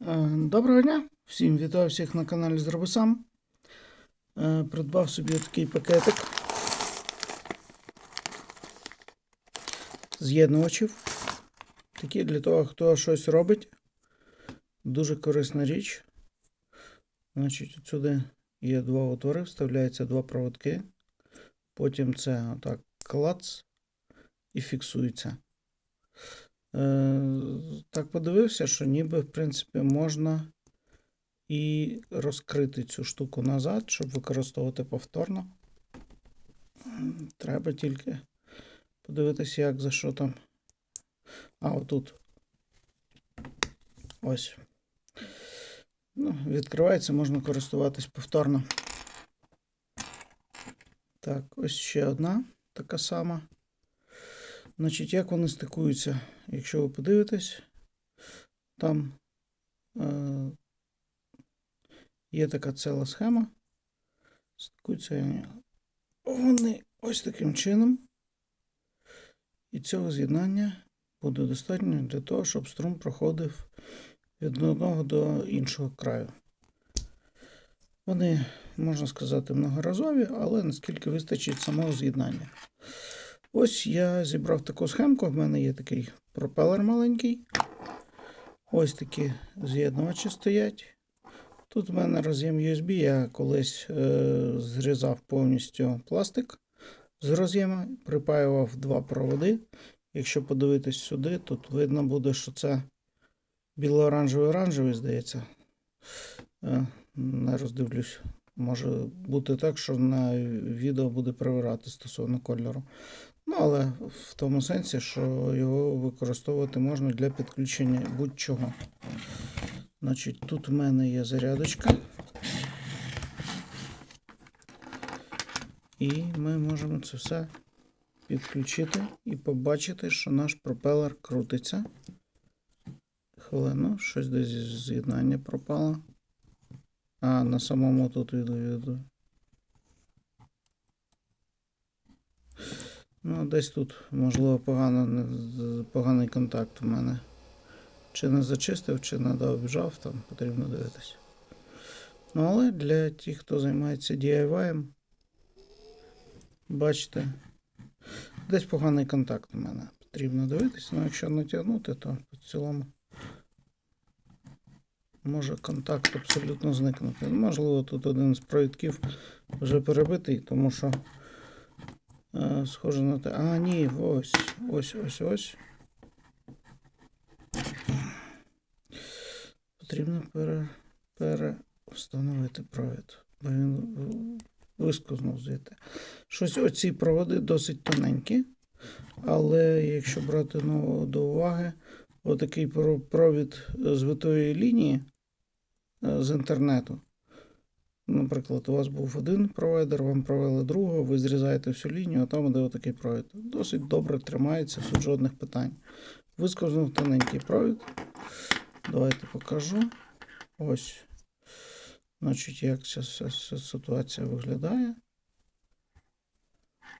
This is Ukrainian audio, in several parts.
Е, Доброго дня! Всім вітаю всіх на каналі Зроби сам. Е, Придбав собі такий пакетик з'єднувачів. Такі для того, хто щось робить. Дуже корисна річ. Значить, отсюди є два отвори, вставляються два проводки. Потім це отак клац і фіксується. Е, Так подивився, що ніби, в принципі, можна і розкрити цю штуку назад, щоб використовувати повторно. Треба тільки подивитися, як за що там. А, отут. Ось. Ну, відкривається, можна користуватись повторно. Так, ось ще одна така сама. Значить, як вони стикуються? Якщо ви подивитесь, там е, є така ціла схема. Стикуються вони ось таким чином. І цього з'єднання буде достатньо для того, щоб струм проходив від одного до іншого краю. Вони, можна сказати, многоразові, але наскільки вистачить самого з'єднання. Ось я зібрав таку схемку. В мене є такий пропелер маленький. Ось такі з'єднувачі стоять. Тут в мене роз'єм USB. Я колись е, зрізав повністю пластик з роз'єма, припаював два проводи. Якщо подивитись сюди, тут видно буде, що це біло-оранжевий оранжевий, здається. Е, не роздивлюсь. Може бути так, що на відео буде привирати стосовно кольору. Ну, але в тому сенсі, що його використовувати можна для підключення будь-чого. Значить, тут в мене є зарядочка. І ми можемо це все підключити і побачити, що наш пропелер крутиться. Хвилину, щось десь з'єднання пропало. А, на самому тут відео. Ну, десь тут, можливо, погано, поганий контакт у мене. Чи не зачистив, чи не обіжав, там потрібно дивитися. Ну, але для тих, хто займається DIY, бачите, десь поганий контакт у мене. Потрібно дивитися. Ну, якщо натягнути, то в цілому може контакт абсолютно зникнути. Ну, Можливо, тут один з провідків вже перебитий, тому що е, схоже на те. А, ні, ось, ось, ось, ось. Потрібно пере, перевстановити провід, бо він вискознув звідти. Щось оці проводи досить тоненькі, але якщо брати ну, до уваги, отакий провід з витої лінії з інтернету. Наприклад, у вас був один провайдер, вам провели другого, ви зрізаєте всю лінію, а там іде отакий провід. Досить добре тримається, тут жодних питань. Висковзнув тоненький провід. Давайте покажу. Ось. Значить, як ця, ця, ця ситуація виглядає.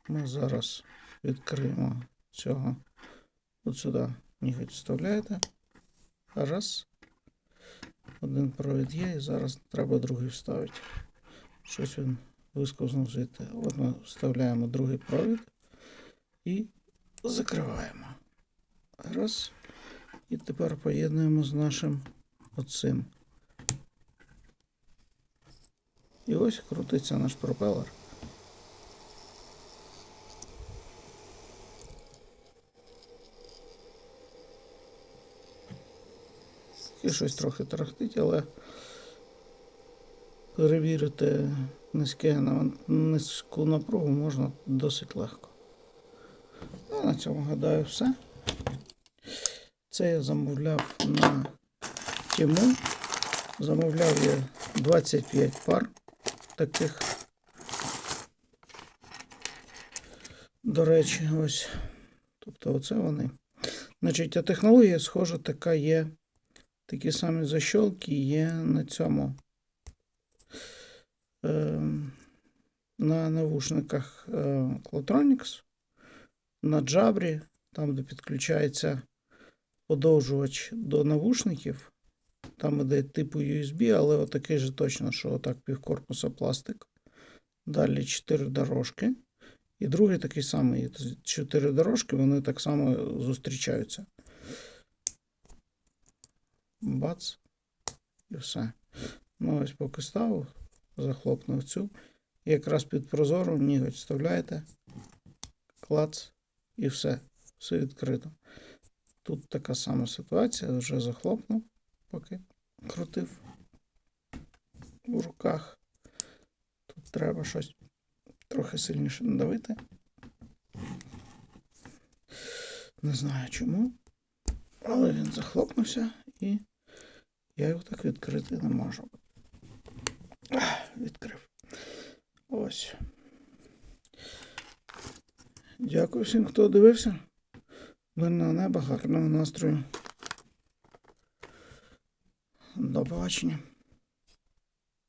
Ми зараз відкриємо цього. От сюди ніготь вставляєте. Раз. Один провід є, і зараз треба другий вставити. Щось він вискознув звідти. От ми вставляємо другий провід і закриваємо. Раз. І тепер поєднуємо з нашим оцим. І ось крутиться наш пропелер. І щось трохи тарахтить, але перевірити низьке низьку напругу можна досить легко. Ну, на цьому гадаю все. Це я замовляв на Тіму. Замовляв я 25 пар таких. До речі, ось. Тобто оце вони. Значить, а технологія, схожа, така є. Такі самі защолки є на цьому. Е, на навушниках е, Clatronics, на джабрі, там, де підключається подовжувач до навушників. Там іде типу USB, але отакий же точно, що отак півкорпуса пластик. Далі 4 дорожки. І другий такий самий. Чотири дорожки, вони так само зустрічаються. Бац. І все. Ну, ось поки ставив, захлопнув цю. І якраз під прозором ніготь вставляєте. Клац. І все. Все відкрито. Тут така сама ситуація. Вже захлопнув, поки крутив у руках. Тут треба щось трохи сильніше надавити. Не знаю чому. Але він захлопнувся і я його так відкрити не можу. Відкрив. Ось. Дякую всім, хто дивився. Мирного неба, гарного настрою. До побачення.